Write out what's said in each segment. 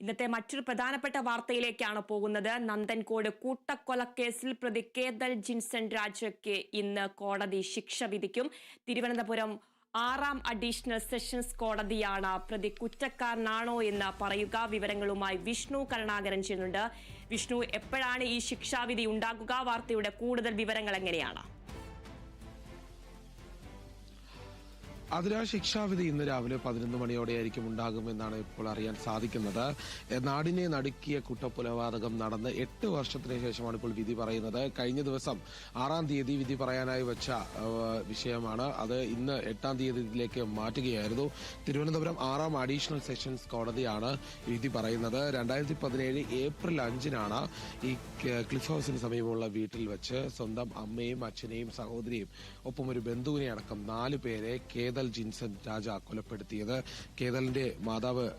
ഇന്നത്തെ മറ്റൊരു പ്രധാനപ്പെട്ട വാർത്തയിലേക്കാണ് പോകുന്നത്. നന്ദൻകോട് കൂട്ടക്കൊലക്കേസിൽ പ്രതി കേതൽ ജിൻസൺ രാജയ്ക്ക് ഇന്ന് കോടതി ശിക്ഷ വിധിക്കും. തിരുവനന്തപുരം ആറാം അഡീഷണൽ സെഷൻസ് കോടതിയാണ് പ്രതി കുറ്റക്കാരനാണോ എന്ന് പറയുക. വിവരങ്ങളുമായി വിഷ്ണു കരുണാകരൻ ചെയ്യുന്നുണ്ട്. വിഷ്ണു എപ്പോഴാണ് ഈ ശിക്ഷാവിധി ഉണ്ടാകുക? വാർത്തയുടെ കൂടുതൽ വിവരങ്ങൾ എങ്ങനെയാണ്? അതിനാ ശിക്ഷാവിധി ഇന്ന് രാവിലെ പതിനൊന്ന് മണിയോടെയായിരിക്കും ഉണ്ടാകുമെന്നാണ് ഇപ്പോൾ അറിയാൻ സാധിക്കുന്നത്. നാടിനെ നടുക്കിയ കുറ്റക്കൊലപാതകം നടന്ന് എട്ട് വർഷത്തിന് ശേഷമാണ് ഇപ്പോൾ വിധി പറയുന്നത്. കഴിഞ്ഞ ദിവസം ആറാം തീയതി വിധി പറയാനായി വെച്ച വിഷയമാണ് അത് ഇന്ന് എട്ടാം തീയതിയിലേക്ക് മാറ്റുകയായിരുന്നു. തിരുവനന്തപുരം ആറാം അഡീഷണൽ സെഷൻസ് കോടതിയാണ് വിധി പറയുന്നത്. രണ്ടായിരത്തി പതിനേഴ് ഏപ്രിൽ അഞ്ചിനാണ് ഈ ക്ലിഫ് ഹൗസിന് സമീപമുള്ള വീട്ടിൽ വെച്ച് സ്വന്തം അമ്മയും അച്ഛനെയും സഹോദരിയും ഒപ്പം ഒരു ബന്ധുവിനെ അടക്കം നാല് പേരെ കേതൽ ജിൻസൺ രാജ കൊലപ്പെടുത്തിയത്. കേതലിന്റെ മാതാവ്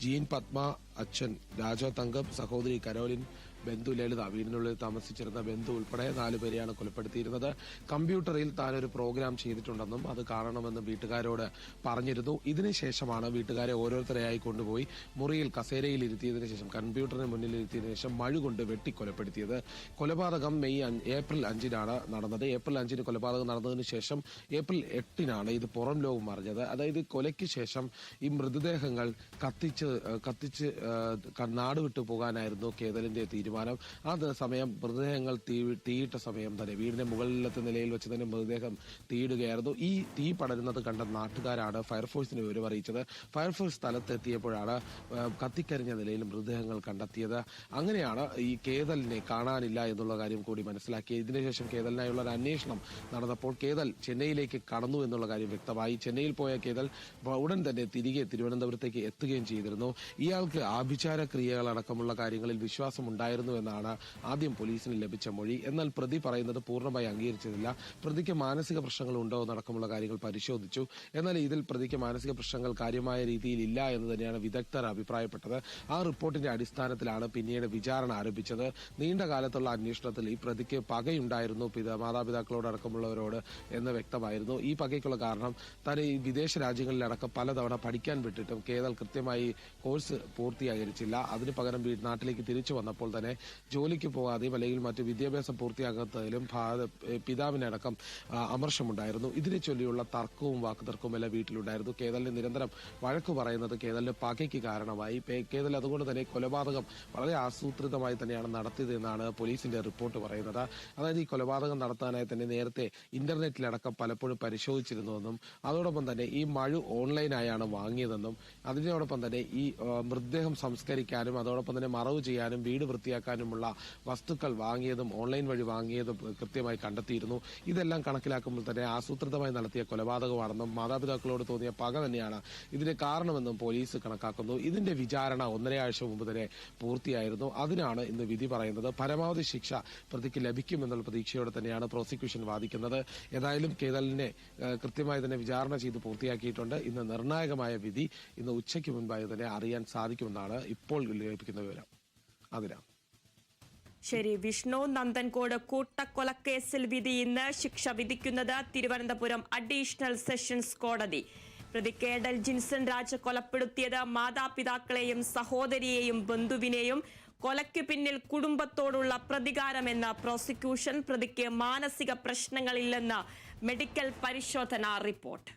ജീൻ പത്മ അച്ഛൻ രാജ തങ്കം സഹോദരി കരോലിൻ ബന്ധു ലളിത വീടിനുള്ളിൽ താമസിച്ചിരുന്ന ബന്ധു ഉൾപ്പെടെ നാലു പേരെയാണ് കൊലപ്പെടുത്തിയിരുന്നത്. കമ്പ്യൂട്ടറിൽ താൻ ഒരു പ്രോഗ്രാം ചെയ്തിട്ടുണ്ടെന്നും അത് കാണണമെന്ന് വീട്ടുകാരോട് പറഞ്ഞിരുന്നു. ഇതിനുശേഷമാണ് വീട്ടുകാരെ ഓരോരുത്തരെയായി കൊണ്ടുപോയി മുറിയിൽ കസേരയിൽ ഇരുത്തിയതിനു ശേഷം കമ്പ്യൂട്ടറിന് മുന്നിൽ ഇരുത്തിയതിനു ശേഷം മഴ കൊണ്ട് വെട്ടി കൊലപ്പെടുത്തിയത്. കൊലപാതകം മെയ് ഏപ്രിൽ അഞ്ചിനാണ് നടന്നത്. ഏപ്രിൽ അഞ്ചിന് കൊലപാതകം നടന്നതിന് ശേഷം ഏപ്രിൽ എട്ടിനാണ് ഇത് പുറം ലോകം അറിഞ്ഞത്. അതായത് കൊലയ്ക്ക് ശേഷം ഈ മൃതദേഹങ്ങൾ കത്തിച്ച് കത്തിച്ച് നാടുവിട്ടു നാട് വിട്ടു പോകാനായിരുന്നു കേതലിന്റെ തീരുമാനം. ആ ദ- സമയം മൃതദേഹങ്ങൾ തീ തീയിട്ട സമയം തന്നെ. വീടിന്റെ മുകളിലത്തെ നിലയിൽ വെച്ച് തന്നെ മൃതദേഹം തീയിടുകയായിരുന്നു. ഈ തീ പടരുന്നത് കണ്ട നാട്ടുകാരാണ് ഫയർഫോഴ്സിന് വിവരം അറിയിച്ചത്. ഫയർഫോഴ്സ് സ്ഥലത്തെത്തിയപ്പോഴാണ് കത്തിക്കരിഞ്ഞ നിലയിൽ മൃതദേഹങ്ങൾ കണ്ടെത്തിയത്. അങ്ങനെയാണ് ഈ കേതലിനെ കാണാനില്ല എന്നുള്ള കാര്യം കൂടി മനസ്സിലാക്കിയത്. ഇതിനുശേഷം കേതലിനായുള്ള ഒരു അന്വേഷണം നടന്നപ്പോൾ കേതൽ ചെന്നൈയിലേക്ക് കടന്നു എന്നുള്ള കാര്യം വ്യക്തമായി. ചെന്നൈയിൽ പോയ കേതൽ ഉടൻ തന്നെ തിരികെ തിരുവനന്തപുരത്തേക്ക് എത്തുകയും ചെയ്തിരുന്നു. ഇയാൾക്ക് ആഭിചാര ക്രിയകളടക്കമുള്ള കാര്യങ്ങളിൽ വിശ്വാസം ഉണ്ടായിരുന്നു എന്നാണ് ആദ്യം പോലീസിന് ലഭിച്ച മൊഴി. എന്നാൽ പ്രതി പറയുന്നത് പൂർണമായി അംഗീകരിച്ചതില്ല. പ്രതിക്ക് മാനസിക പ്രശ്നങ്ങൾ ഉണ്ടോ എന്നടക്കമുള്ള കാര്യങ്ങൾ പരിശോധിച്ചു. എന്നാൽ ഇതിൽ പ്രതിക്ക് മാനസിക പ്രശ്നങ്ങൾ കാര്യമായ രീതിയിൽ ഇല്ല എന്ന് തന്നെയാണ് വിദഗ്ധർ അഭിപ്രായപ്പെട്ടത്. ആ റിപ്പോർട്ടിന്റെ അടിസ്ഥാനത്തിലാണ് പിന്നീട് വിചാരണ ആരംഭിച്ചത്. നീണ്ട കാലത്തുള്ള അന്വേഷണത്തിൽ ഈ പ്രതിക്ക് പകയുണ്ടായിരുന്നു. മാതാപിതാക്കളോടക്കമുള്ളവരോട് എന്ന് വ്യക്തമായിരുന്നു. ഈ പകയ്ക്കുള്ള കാരണം താൻ ഈ വിദേശ രാജ്യങ്ങളിലടക്കം പലതവണ പഠിക്കാൻ വിട്ടിട്ടും കേരള കൃത്യമായി കോഴ്സ് പൂർത്തീകരിച്ചില്ല അതിന് പകരം നാട്ടിലേക്ക് തിരിച്ചു വന്നപ്പോൾ തന്നെ ജോലിക്ക് പോകാതെയും അല്ലെങ്കിൽ മറ്റ് വിദ്യാഭ്യാസം പൂർത്തിയാകാത്തതിലും പിതാവിനടക്കം അമർഷമുണ്ടായിരുന്നു. ഇതിനെ ചൊല്ലിയുള്ള തർക്കവും വാക്കുതർക്കവും എല്ലാം വീട്ടിലുണ്ടായിരുന്നു. കേതലിന് നിരന്തരം വഴക്ക് പറയുന്നത് കേതലിന് പകയ്ക്ക് കാരണമായി. കേതൽ അതുകൊണ്ട് തന്നെ കൊലപാതകം വളരെ ആസൂത്രിതമായി തന്നെയാണ് നടത്തിയത് എന്നാണ് പോലീസിന്റെ റിപ്പോർട്ട് പറയുന്നത്. അതായത് ഈ കൊലപാതകം നടത്താനായി തന്നെ നേരത്തെ ഇന്റർനെറ്റിലടക്കം പലപ്പോഴും പരിശോധിച്ചിരുന്നുവെന്നും അതോടൊപ്പം തന്നെ ഈ മഴ ഓൺലൈനായാണ് വാങ്ങിയതെന്നും അതിനോടൊപ്പം തന്നെ ഈ മൃതദേഹം സംസ്കരിക്കാനും അതോടൊപ്പം തന്നെ മറവ് ചെയ്യാനും വീട് വൃത്തിയാക്കാനുമുള്ള വസ്തുക്കൾ വാങ്ങിയതും ഓൺലൈൻ വഴി വാങ്ങിയതും കൃത്യമായി കണ്ടെത്തിയിരുന്നു. ഇതെല്ലാം കണക്കിലാക്കുമ്പോൾ തന്നെ ആസൂത്രിതമായി നടത്തിയ കൊലപാതകമാണെന്നും മാതാപിതാക്കളോട് തോന്നിയ പക തന്നെയാണ് ഇതിന് കാരണമെന്നും പോലീസ് കണക്കാക്കുന്നു. ഇതിന്റെ വിചാരണ ഒന്നരയാഴ്ച മുമ്പ് തന്നെ പൂർത്തിയായിരുന്നു. അതിനാണ് ഇന്ന് വിധി പറയുന്നത്. പരമാവധി ശിക്ഷ പ്രതിക്ക് ലഭിക്കുമെന്നുള്ള പ്രതീക്ഷയോടെ തന്നെയാണ് പ്രോസിക്യൂഷൻ വാദിക്കുന്നത്. ഏതായാലും കേതലിനെ കൃത്യമായി തന്നെ വിചാരണ ചെയ്ത് പൂർത്തിയാക്കിയിട്ടുണ്ട്. ഇന്ന് നിർണായകമായ വിധി ഇന്ന് ഉച്ചയ്ക്ക് മുൻപായി തന്നെ അറിയാൻ സാധിക്കുമെന്നാണ് ഇപ്പോൾ ലഭിക്കുന്ന വിവരം. അതിനാ ശരി വിഷ്ണു നന്ദൻകോട് കൂട്ടക്കൊലക്കേസിൽ വിധി ഇന്ന് ശിക്ഷ വിധിക്കുന്നത് തിരുവനന്തപുരം അഡീഷണൽ സെഷൻസ് കോടതി. പ്രതി കേഡൽ ജിൻസൺ രാജ കൊലപ്പെടുത്തിയത് മാതാപിതാക്കളെയും സഹോദരിയെയും ബന്ധുവിനെയും കൊലയ്ക്ക് പിന്നിൽ കുടുംബത്തോടുള്ള പ്രതികാരമെന്ന പ്രോസിക്യൂഷൻ പ്രതിക്ക് മാനസിക പ്രശ്നങ്ങളില്ലെന്ന് മെഡിക്കൽ പരിശോധനാ റിപ്പോർട്ട്.